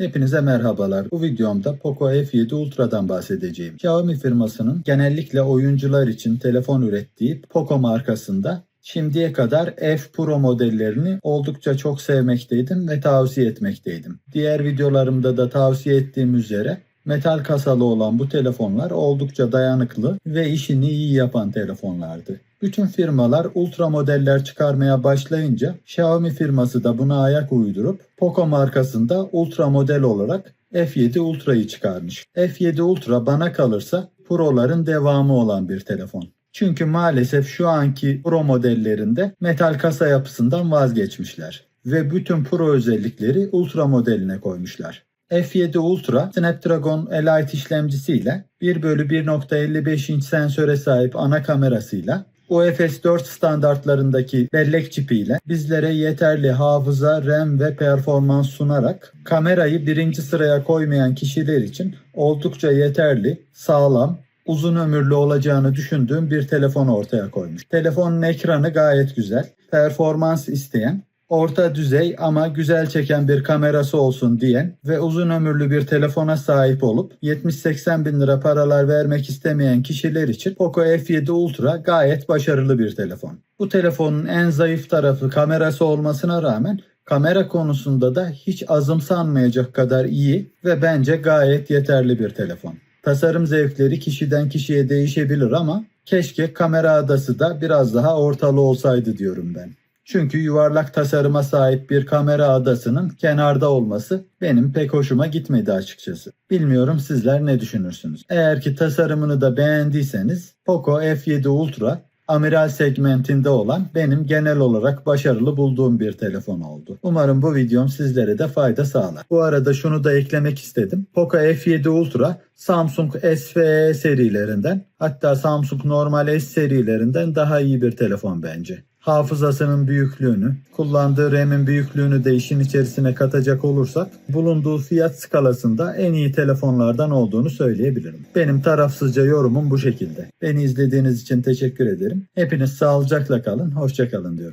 Hepinize merhabalar. Bu videomda Poco F7 Ultra'dan bahsedeceğim. Xiaomi firmasının genellikle oyuncular için telefon ürettiği Poco markasında şimdiye kadar F Pro modellerini oldukça çok sevmekteydim ve tavsiye etmekteydim. Diğer videolarımda da tavsiye ettiğim üzere metal kasalı olan bu telefonlar oldukça dayanıklı ve işini iyi yapan telefonlardı. Bütün firmalar ultra modeller çıkarmaya başlayınca Xiaomi firması da buna ayak uydurup Poco markasında ultra model olarak F7 Ultra'yı çıkarmış. F7 Ultra bana kalırsa Pro'ların devamı olan bir telefon. Çünkü maalesef şu anki Pro modellerinde metal kasa yapısından vazgeçmişler ve bütün Pro özellikleri Ultra modeline koymuşlar. F7 Ultra Snapdragon Elite işlemcisiyle 1 bölü 1.55 inç sensöre sahip ana kamerasıyla UFS 4 standartlarındaki bellek çipiyle bizlere yeterli hafıza, RAM ve performans sunarak kamerayı birinci sıraya koymayan kişiler için oldukça yeterli, sağlam, uzun ömürlü olacağını düşündüğüm bir telefon ortaya koymuş. Telefonun ekranı gayet güzel. Performans isteyen, orta düzey ama güzel çeken bir kamerası olsun diyen ve uzun ömürlü bir telefona sahip olup 70-80 bin lira paralar vermek istemeyen kişiler için Poco F7 Ultra gayet başarılı bir telefon. Bu telefonun en zayıf tarafı kamerası olmasına rağmen kamera konusunda da hiç azımsanmayacak kadar iyi ve bence gayet yeterli bir telefon. Tasarım zevkleri kişiden kişiye değişebilir ama keşke kamera adası da biraz daha ortalı olsaydı diyorum ben. Çünkü yuvarlak tasarıma sahip bir kamera adasının kenarda olması benim pek hoşuma gitmedi açıkçası. Bilmiyorum sizler ne düşünürsünüz. Eğer ki tasarımını da beğendiyseniz Poco F7 Ultra amiral segmentinde olan benim genel olarak başarılı bulduğum bir telefon oldu. Umarım bu videom sizlere de fayda sağlar. Bu arada şunu da eklemek istedim. Poco F7 Ultra Samsung S ve E serilerinden hatta Samsung normal S serilerinden daha iyi bir telefon bence. Hafızasının büyüklüğünü, kullandığı RAM'in büyüklüğünü de işin içerisine katacak olursak bulunduğu fiyat skalasında en iyi telefonlardan olduğunu söyleyebilirim. Benim tarafsızca yorumum bu şekilde. Beni izlediğiniz için teşekkür ederim. Hepiniz sağlıcakla kalın, hoşça kalın diyorum.